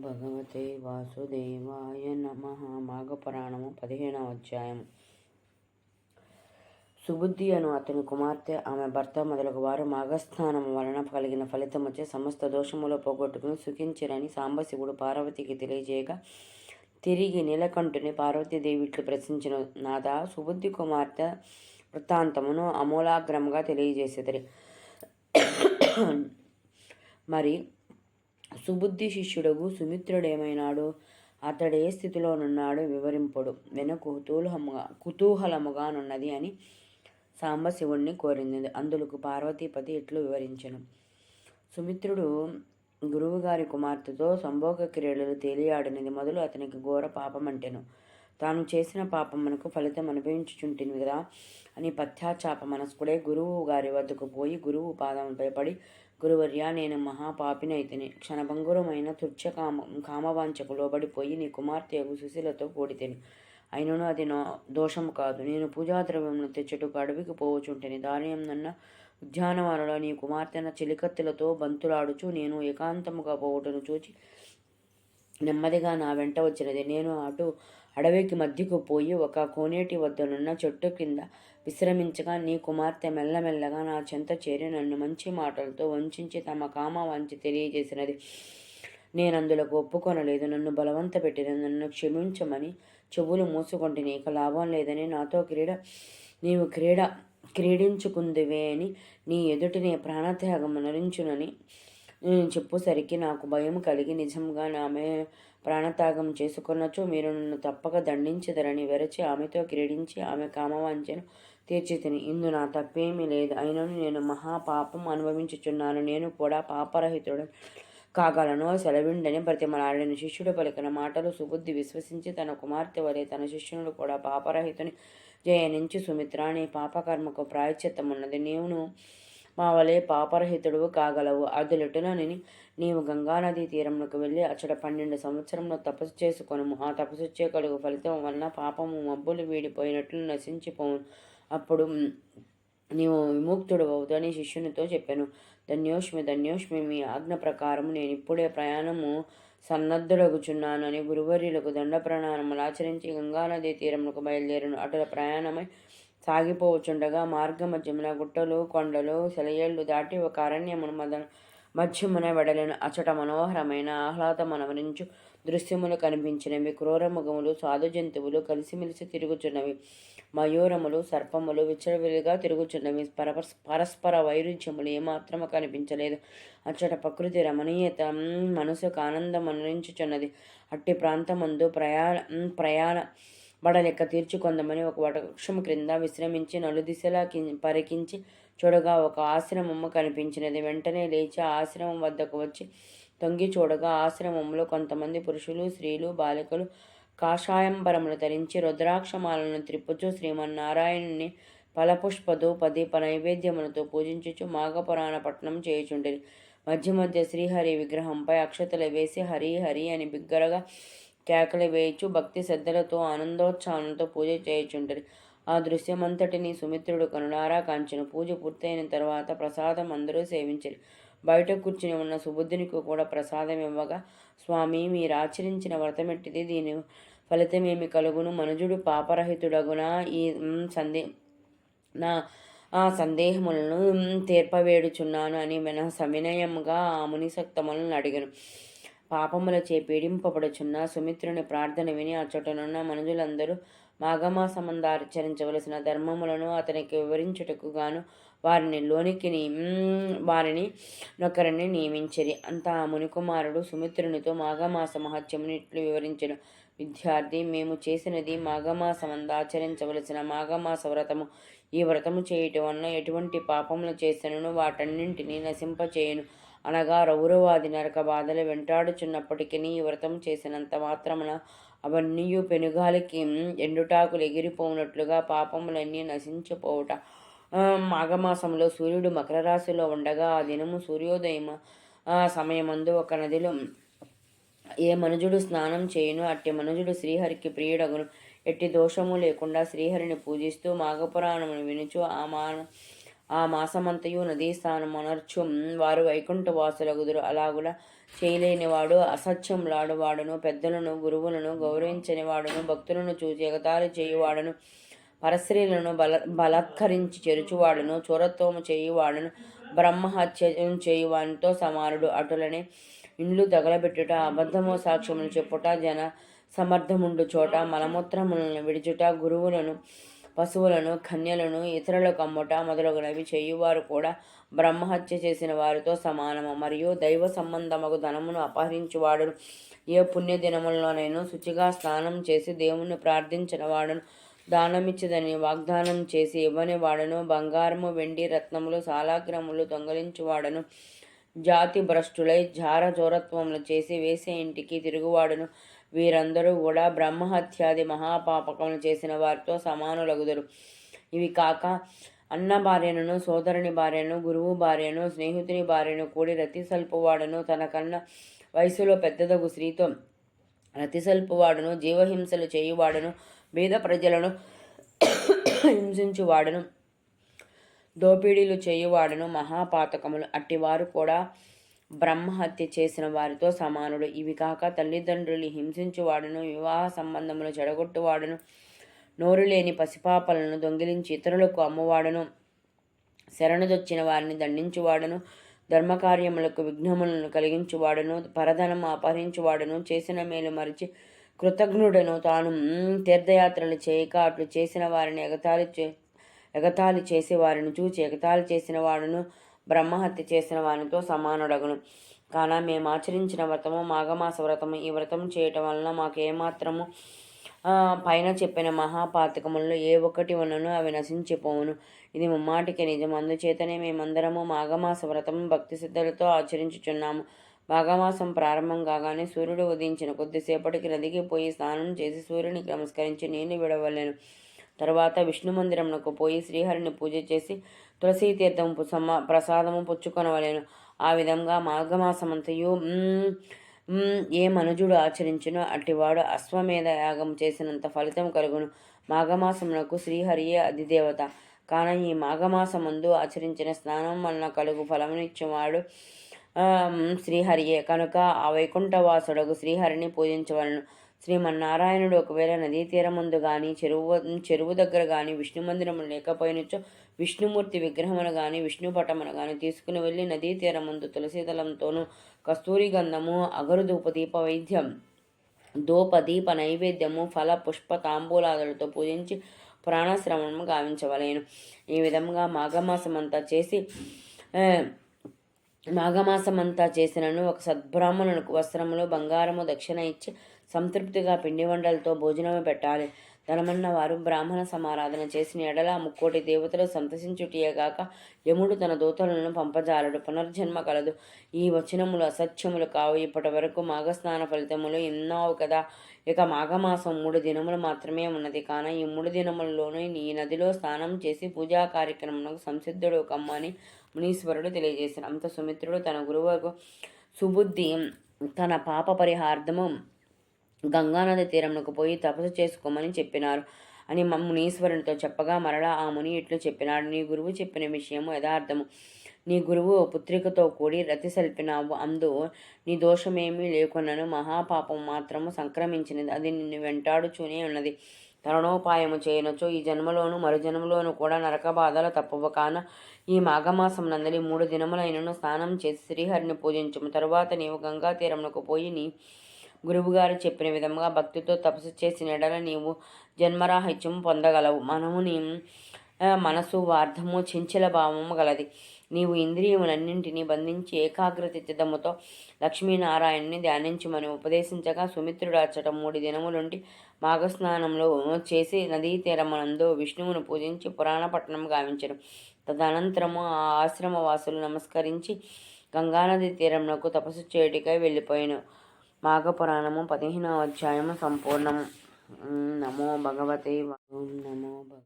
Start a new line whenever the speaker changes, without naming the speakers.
భగవతే వాసుదేవాయ నమ మాఘపురాణము పదిహేనవ అధ్యాయము. సుబుద్ధి అను అతని కుమార్తె ఆమె భర్త మొదలగు వారు మాఘస్థానం వలన కలిగిన ఫలితమొచ్చే సమస్త దోషములో పోగొట్టుకుని సుఖించిరని సాంబశివుడు పార్వతికి తెలియజేయగా తిరిగి నీలకంఠుని పార్వతీదేవి ఇట్లు ప్రశ్నించిన నాథ సుబుద్ధి కుమార్తె వృత్తాంతమును అమూలాగ్రముగా తెలియజేసేది మరి సుబుద్ధి శిష్యుడగు సుమిత్రుడేమైనాడు? అతడే స్థితిలోనున్నాడు వివరింపుడు. వెనుక కుతూహలముగా కుతూహలముగానున్నది అని సాంబశివుణ్ణి కోరింది. అందులకు పార్వతీపతి ఇట్లు వివరించను. సుమిత్రుడు గురువుగారి కుమార్తెతో సంభోగ క్రీడలు తేలియాడినది. మొదలు అతనికి ఘోర పాపమంటెను. తాను చేసిన పాపమునకు ఫలితం అనుభవించుచుంటిని కదా అని పశ్చాత్తాప మనస్కుడే గురువు గారి వద్దకు పోయి గురువు పాదముపై పడి గురువర్య నేను మహాపాపినైతిని క్షణభంగురమైన తుచ్చ కామ కామవాంచకు లోబడిపోయి నీ కుమార్తెకు సుశీలతో కూడితేని అయినను అది నా దోషము కాదు. నేను పూజాద్రవ్యమును తెచ్చుటకు అడవికి పోవచుంటిని దానియమున్న ఉద్యానవనంలో నీ కుమార్తెన చిలికత్తెలతో బంతులాడుచు నేను ఏకాంతముగా పోవటను చూచి నెమ్మదిగా నా వెంట వచ్చినది. నేను అటు అడవికి మధ్యకు పోయి ఒక కోనేటి వద్దనున్న చెట్టు కింద విశ్రమించగా నీ కుమార్తె మెల్లమెల్లగా నా చెంత చేరి నన్ను మంచి మాటలతో వంచి తమ కామ వంచి తెలియజేసినది. నేను అందులోకి ఒప్పుకొనలేదు. నన్ను బలవంత పెట్టిన నన్ను క్షమించమని చెవులు మూసుకుంటే నీకు లాభం లేదని నాతో క్రీడ నీవు క్రీడ క్రీడించుకుందివే అని నీ ఎదుటి ప్రాణత్యాగం నరించునని నేను చెప్పేసరికి నాకు భయం కలిగి నిజంగా ఆమె ప్రాణత్యాగం చేసుకున్నచో మీరు నన్ను తప్పక దండించదరని వెరచి ఆమెతో క్రీడించి ఆమె కామవాంఛను తీర్చితిని. ఇందు నా తప్పేమీ లేదు. అయినను నేను మహాపాపం అనుభవించుచున్నాను. నేను కూడా పాపరహితుడు కాగలను. సెలవిండని ప్రతిమలాడిన శిష్యుడు పలికిన మాటలు సుబుద్ధి విశ్వసించి తన కుమార్తె వలె తన శిష్యునుడు కూడా పాపరహితుని జయనించి సుమిత్ర నీ పాపకర్మకు ప్రాయశ్చిత్తమున్నది. నీవును మా వలె పాపరహితుడు కాగలవు. అదులెటునని నీవు గంగానదీ తీరమునకు వెళ్ళి అచ్చట పన్నెండు సంవత్సరంలో తపస్సు చేసుకొనుము. ఆ తపస్సు కలుగు ఫలితం వలన పాపము మబ్బులు వీడిపోయినట్లు నశించిపోవు అప్పుడు నీవు విముక్తుడు అవుతాని శిష్యునితో చెప్పాను. ధన్యోష్మి ధన్యోష్మి మీ ఆజ్ఞ ప్రకారం నేను ఇప్పుడే ప్రయాణము సన్నద్ధుడగుచున్నానని గురువర్యులకు దండ ప్రణామములు ఆచరించి గంగానదీ తీరములకు బయలుదేరను. అటుల ప్రయాణమై సాగిపోవచుండగా మార్గమధ్యమున గుట్టలు కొండలు సెలయేళ్ళు దాటి ఒక అరణ్యమును మద మధ్యమున వెడలిన. అచట మనోహరమైన ఆహ్లాదమనవరించు దృశ్యములు కనిపించినవి. క్రూరముఖములు సాధు జంతువులు కలిసిమెలిసి తిరుగుచున్నవి. మయూరములు సర్పములు విచ్చలవిలుగా తిరుగుచున్నవి. పరస్పర వైరుధ్యములు ఏమాత్రము కనిపించలేదు. అచ్చట ప్రకృతి రమణీయత మనసుకు ఆనందం అనురించుచున్నది అట్టి ప్రాంతమందు ప్రయాణ ప్రయాణ బడలెక్క తీర్చుకొందమని ఒక వృక్షం క్రింద విశ్రమించి నలుదిశలా పరికించి చూడగా ఒక ఆశ్రమము కనిపించినది. వెంటనే లేచి ఆశ్రమం వద్దకు వచ్చి తొంగి చూడగా ఆశ్రమంలో కొంతమంది పురుషులు స్త్రీలు బాలికలు కాషాయంబరములు ధరించి రుద్రాక్షమాలను త్రిప్పుచు శ్రీమన్నారాయణుని పలపుష్పధూపది నైవేద్యములతో పూజించుచు మాఘపురాణ పట్టణం చేయుచుండేది మధ్య మధ్య శ్రీహరి విగ్రహంపై అక్షతలు వేసి హరి హరి అని బిగ్గరగా కేకలు వేయచు భక్తి శ్రద్ధలతో ఆనందోత్సాహంతో పూజ చేయుచుంటది ఆ దృశ్యమంతటిని సుమిత్రుడు కనులారా కాంచెను. పూజ పూర్తయిన తర్వాత ప్రసాదం అందరూ సేవించరు. బయట కూర్చుని ఉన్న సుబుద్ధునికి కూడా ప్రసాదం ఇవ్వగా స్వామి మీరు ఆచరించిన వ్రతమెట్టిది. దీని ఫలితమేమి కలుగును? మనుజుడు పాపరహితుడగున? ఈ సందే నా ఆ సందేహములను తీర్పవేడుచున్నాను అని మన సవినయముగా ఆ మునిసక్తములను అడిగను. పాపములచే పీడింపబడుచున్న సుమిత్రుని ప్రార్థన విని అచ్చటనున్న మనుజులందరూ మాఘమాసమందాచరించవలసిన ధర్మములను అతనికి వివరించుటకు గాను వారిని లోనికి వారిని నొకరిని నియమించిరి. అంతా మునికుమారుడు సుమిత్రునితో మాఘమాస మహత్యముని ఇట్లు వివరించను. విద్యార్థి మేము చేసినది మాఘమాసమంద ఆచరించవలసిన మాఘమాస వ్రతము. ఈ వ్రతము చేయటం వలన ఎటువంటి పాపములు చేసినను వాటన్నింటినీ నశింపచేయను. అనగా రౌరవాది నరక బాధలు వెంటాడుచున్నప్పటికీ వ్రతం చేసినంత మాత్రమున అవన్నీ పెనుగాలికి ఎండుటాకులు ఎగిరిపోనట్లుగా పాపములన్నీ నశించిపోవుట. మాఘమాసంలో సూర్యుడు మకర రాశిలో ఉండగా ఆ దినము సూర్యోదయం సమయమందు ఒక నదిలో ఏ మనుజుడు స్నానం చేయను అట్టి మనుజుడు శ్రీహరికి ప్రియుడగును. ఎట్టి దోషము లేకుండా శ్రీహరిని పూజిస్తూ మాఘపురాణమును వినుచు ఆ మాన ఆ మాసమంతయు నదీ స్థానం అనర్చు. వారు వైకుంఠ వాసులగుదురు అలాగులా చేయలేనివాడు అసత్యములాడు వాడును పెద్దలను గురువులను గౌరవించని వాడును భక్తులను చూసి ఎగతాళి చేయువాడును పరస్త్రీలను బల బలత్కరించి చెరుచువాడును చోరత్వము చేయువాడును బ్రహ్మహత్య చేయువానితో సమానుడు. అటులనే ఇండ్లు తగలబెట్టుట అబద్ధము సాక్ష్యములు చెప్పుట జన సమర్థముండు చోట మలమూత్రములను విడుచుట గురువులను పశువులను కన్యలను ఇతరులకు అమ్ముట మొదలగునవి చేయువారు కూడా బ్రహ్మహత్య చేసిన వారితో సమానము. మరియు దైవ సంబంధముకు ధనమును అపహరించువాడు ఏ పుణ్యదినములలోనైనా శుచిగా స్నానం చేసి దేవుణ్ణి ప్రార్థించిన వాడును. దానమిచ్చదని వాగ్దానం చేసి ఇవ్వని వాడను. బంగారము వెండి రత్నములు సాలాగ్రములు దొంగలించువాడను. జాతి భ్రష్టులై జార జోరత్వములు చేసి వేసే ఇంటికి తిరుగువాడును. వీరందరూ కూడా బ్రహ్మహత్యాది మహాపాపకములు చేసిన వారితో సమానులగుదరు. ఇవి కాక అన్న భార్యను సోదరుని భార్యను గురువు భార్యను స్నేహితుని భార్యను కూడి రతి సల్పువాడను తనకన్నా వయసులో పెద్దదగు స్త్రీతో రతి సల్పువాడును జీవహింసలు చేయువాడను బీద ప్రజలను హింసించువాడను దోపిడీలు చేయువాడను మహాపాతకములు. అట్టివారు కూడా బ్రహ్మహత్య చేసిన వారితో సమానుడు. ఇవి కాక తల్లిదండ్రులు హింసించువాడును వివాహ సంబంధములు చెడగొట్టువాడును నోరు లేని పసిపాపలను దొంగిలించి ఇతరులకు అమ్మవాడును శరణుదొచ్చిన వారిని దండించువాడును ధర్మకార్యములకు విఘ్నములను కలిగించువాడును పరధనము అపహరించువాడును చేసిన మేలు మరిచి కృతజ్ఞుడను తాను. తీర్థయాత్రలు చేయక అట్లు చేసిన వారిని ఎగతాళి చే ఎగతాళి చేసి వారిని చూచి ఎగతాళి చేసిన వాడును. బ్రహ్మహత్య చేసిన వానితో సమానుడగును. కాన మేము ఆచరించిన వ్రతము మాఘమాస వ్రతము ఈ వ్రతం చేయటం వలన మాకు ఏమాత్రము పైన చెప్పిన మహాపాతకములలో ఏ ఒక్కటి ఉన్నను అవి నశించిపోవును. ఇది ముమ్మాటికి నిజం. అందుచేతనే మేమందరము మాఘమాస వ్రతం భక్తి సిద్ధులతో ఆచరించుచున్నాము. మాఘమాసం ప్రారంభం కాగానే సూర్యుడు ఉదయించిన కొద్దిసేపటికి నదికి పోయి స్నానం చేసి సూర్యునికి నమస్కరించి నేను విడవలేను. తర్వాత విష్ణు మందిరమునకు పోయి శ్రీహరిని పూజ చేసి తులసీ తీర్థం సమ ప్రసాదము పుచ్చుకొనవలేను. ఆ విధంగా మాఘమాసమంతయు ఏ మనుజుడు ఆచరించినో అట్టివాడు అశ్వమేధ యాగం చేసినంత ఫలితం కలుగును. మాఘమాసమునకు శ్రీహరియే అధిదేవత. కాన ఈ మాఘమాసమందు ఆచరించిన స్నానం వలన కలుగు ఫలమునిచ్చేవాడు శ్రీహరియే. కనుక ఆ వైకుంఠవాసుడకు శ్రీహరిని పూజించవలను. శ్రీమన్నారాయణుడు ఒకవేళ నదీ తీరముందు కానీ చెరువు చెరువు దగ్గర కానీ విష్ణు మందిరము లేకపోయినచో విష్ణుమూర్తి విగ్రహమును కానీ విష్ణు పటమును కానీ తీసుకుని వెళ్ళి నదీ తీరముందు తులసీదళంతోనూ కస్తూరి గంధము అగరు దీప వైద్యం దూప దీప నైవేద్యము ఫల పుష్ప తాంబూలాదులతో పూజించి ప్రాణశ్రవణము గావించవలేను. ఈ విధంగా మాఘమాసమంతా చేసి మాఘమాసమంతా చేసినను ఒక సద్బ్రాహ్మణులకు వస్త్రములు బంగారము దక్షిణ ఇచ్చి సంతృప్తిగా పిండి వంటలతో భోజనము పెట్టాలి. ధనమన్న వారు బ్రాహ్మణ సమారాధన చేసిన ఎడల ముక్కోటి దేవతలు సంతసించుటియేగాక యముడు తన దూతలను పంపజాలడు. పునర్జన్మ కలదు. ఈ వచనములు అసత్యములు కావు. ఇప్పటి వరకు మాఘస్నాన ఫలితములు ఎన్నో కదా? ఇక మాఘమాసం మూడు దినములు మాత్రమే ఉన్నది. కాన ఈ మూడు దినములలోనూ ఈ నదిలో స్నానం చేసి పూజా కార్యక్రమంలో సంసిద్ధుడు కమ్మని మునీశ్వరుడు తెలియజేశారు. అంత సుమిత్రుడు తన గురువుకు సుబుద్ధి తన పాప పరిహార్థము గంగానది తీరమునకు పోయి తపస్సు చేసుకోమని చెప్పినారు. అని మునీశ్వరునితో చెప్పగా మరలా ఆ ముని ఇట్లు చెప్పినాడు. నీ గురువు చెప్పిన విషయము యథార్థము. నీ గురువు పుత్రికతో కూడి రతి సల్పినావు. అందు నీ దోషమేమీ లేకున్నను మహాపాపం మాత్రము సంక్రమించినది. అది నిన్ను వెంటాడుచూనే ఉన్నది. తరుణోపాయము చేయనొచ్చు ఈ జన్మలోను మరు జన్మలోను కూడా నరక బాధలు తప్పవు. కాన ఈ మాఘమాసం నందలి మూడు దినములైనను స్నానం చేసి శ్రీహరిని పూజించము. తరువాత నీవు గంగా తీరమునకు పోయి నీ గురువుగారు చెప్పిన విధముగా భక్తితో తపస్సు చేసిన ఎడల నీవు జన్మరాహిత్యం పొందగలవు. మనము నీ మనసు వార్థము చెంచల భావము గలది. నీవు ఇంద్రియములన్నింటినీ బంధించి ఏకాగ్రత చిత్తముతో లక్ష్మీనారాయణని ధ్యానించమని ఉపదేశించగా సుమిత్రుడు అచ్చట మూడు దినములుండి మాఘస్నానంలో చేసి నదీ తీరమునందు విష్ణువును పూజించి పురాణ పట్టణం గావించను. తదనంతరము ఆ ఆశ్రమ వాసులు నమస్కరించి గంగానది తీరమునకు తపస్సు చేయటికై వెళ్ళిపోయాను. మాఘపురాణము పదిహేనవ అధ్యాయము సంపూర్ణము. నమో భగవతే నమో భగ